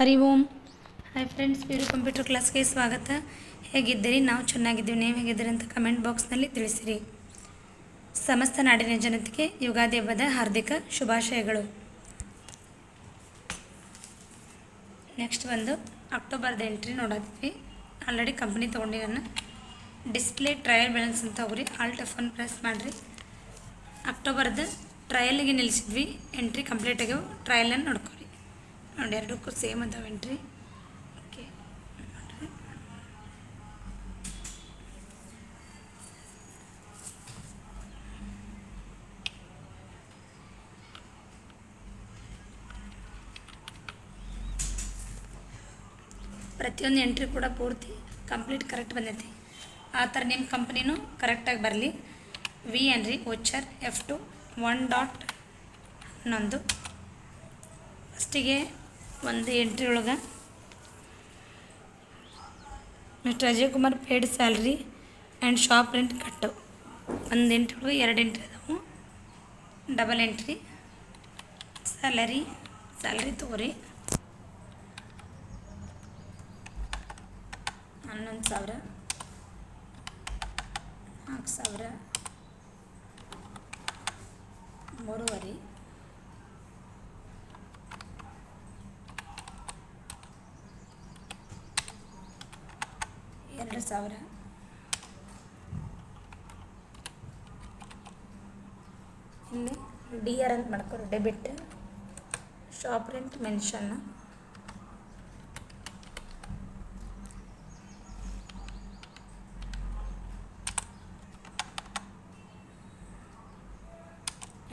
ಹರಿ Om. Hi friends ಬೇರೆ computer ಕ್ಲಾಸ್ಗೆ ಸ್ವಾಗತ. ಹೇಗಿದ್ದೀರಿ? ನಾವು ಚೆನ್ನಾಗಿದ್ದೀವಿ. ನೀವು ಹೇಗಿದ್ದೀರಿ ಅಂತ ಕಮೆಂಟ್ ಬಾಕ್ಸ್ನಲ್ಲಿ ತಿಳಿಸಿರಿ. ಸಮಸ್ತ ನಾಡಿನ ಜನತೆಗೆ ಯುಗಾದಿ ಹಬ್ಬದ ಹಾರ್ದಿಕ ಶುಭಾಶಯಗಳು. ನೆಕ್ಸ್ಟ್ ಬಂದು ಅಕ್ಟೋಬರ್ದ ಎಂಟ್ರಿ ನೋಡಿದ್ವಿ ಆಲ್ರೆಡಿ ಕಂಪ್ನಿ ತೊಗೊಂಡು ಡಿಸ್ಪ್ಲೇ ಟ್ರಯಲ್ ಬ್ಯಾಲೆನ್ಸ್ ಅಂತ ಹೋಗ್ರಿ. ಆಲ್ಟ್ ಒನ್ ಪ್ರೆಸ್ ಮಾಡಿರಿ. ಅಕ್ಟೋಬರ್ದ ಟ್ರಯಲಿಗೆ ನಿಲ್ಲಿಸಿದ್ವಿ ಎಂಟ್ರಿ ಕಂಪ್ಲೀಟ್ ಆಗ್ಯಾವ ಟ್ರಯಲನ್ನು ನೋಡ್ಕೊರಿ ನೋಡಿ, ಎರಡಕ್ಕೂ ಸೇಮ್ ಅದಾವೇನ್ರಿ? ಓಕೆ. ಪ್ರತಿಯೊಂದು ಎಂಟ್ರಿ ಕೂಡ ಪೂರ್ತಿ ಕಂಪ್ಲೀಟ್ ಕರೆಕ್ಟ್ ಬಂದೈತಿ. ಆ ಥರ ನಿಮ್ಮ ಕಂಪ್ನಿನೂ ಕರೆಕ್ಟಾಗಿ ಬರಲಿ. ವಿ ಅನ್ರಿ voucher F two one dot ಹನ್ನೊಂದು. ಫಸ್ಟಿಗೆ ಒಂದು ಎಂಟ್ರಿ ಒಳಗೆ mister Ajay Kumar paid salary and shop rent ಕಟ್ಟು ಒಂದು ಎಂಟ್ರಿ ಒಳಗೆ ಎರಡು ಎಂಟ್ರಿ ಅದಾವು ಡಬಲ್ ಎಂಟ್ರಿ ಸ್ಯಾಲರಿ ಸ್ಯಾಲ್ರಿ ತೊಗೊರಿ ಹನ್ನೊಂದು ಸಾವಿರ ನಾಲ್ಕು ಸಾವಿರ ಮೂರುವರೆ ಎರಡು ಸಾವಿರ. ಇಲ್ಲಿ ಡಿ ಆರ್ ಅಂತ ಮಾಡ್ಕೊಡು debit shop rent mention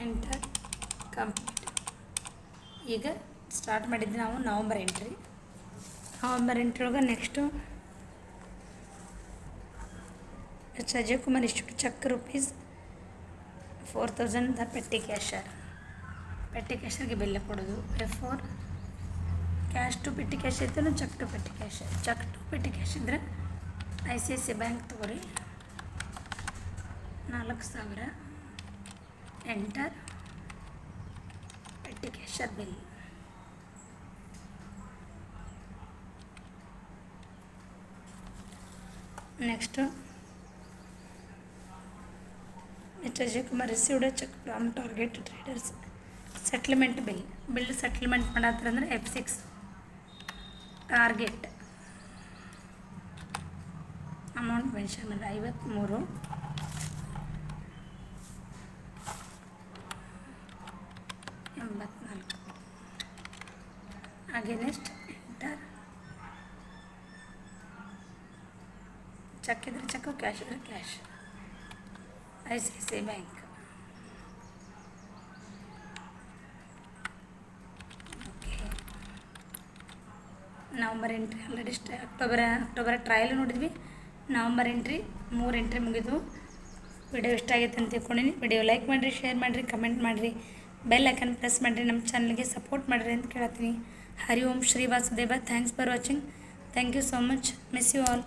enter complete ಈಗ ಸ್ಟಾರ್ಟ್ ಮಾಡಿದ್ದು ನಾವು ನವಂಬರ್ ಎಂಟ್ರಿ ನವಂಬರ್ ಎಂಟ್ರೊಳಗೆ ನೆಕ್ಸ್ಟು ಅಜಯ್ ಕುಮಾರ್ ಇಷ್ಟು cheque rupees four thousand the petty cashier petty ಕ್ಯಾಶರ್ಗೆ ಬೆಲ್ಲ ಕೊಡೋದು. Four cash to petty cash ಇತ್ತು cheque to petty cash cheque to petty cash ಇದ್ದರೆ I C I C bank ತಗೋರಿ. ನಾಲ್ಕು ಸಾವಿರ. Enter petty cashier bill next mister Ajay Kumar received cheque from target traders. Settlement bill bill settlement ಮಾಡತ್ರ ಅಂದರೆ F six target amount mention ಮಾಡಿ. ಐವತ್ತ್ಮೂರು ಎಂಬತ್ನಾಲ್ಕು. Against enter cheque ಇದ್ರೆ cheque cash ಇದ್ರೆ cash I C C bank November entry already ಸ್ಟ October October trial ನೋಡಿದ್ವಿ. November entry ಮೂರು entry ಮುಗಿದು. Video ಇಷ್ಟ ಆಗೈತೆ ಅಂತ ತಿಳ್ಕೊಂಡಿನಿ. ವಿಡಿಯೋ ಲೈಕ್ ಮಾಡಿರಿ ಶೇರ್ ಮಾಡಿರಿ ಕಮೆಂಟ್ ಮಾಡಿರಿ. ಬೆಲ್ ಐಕನ್ ಪ್ರೆಸ್ ಮಾಡಿರಿ ನಮ್ಮ ಚಾನಲ್ಗೆ ಸಪೋರ್ಟ್ ಮಾಡಿರಿ ಅಂತ ಕೇಳತ್ತೀನಿ. Hari Om Shri Vasudeva thanks for watching thank you so much miss you all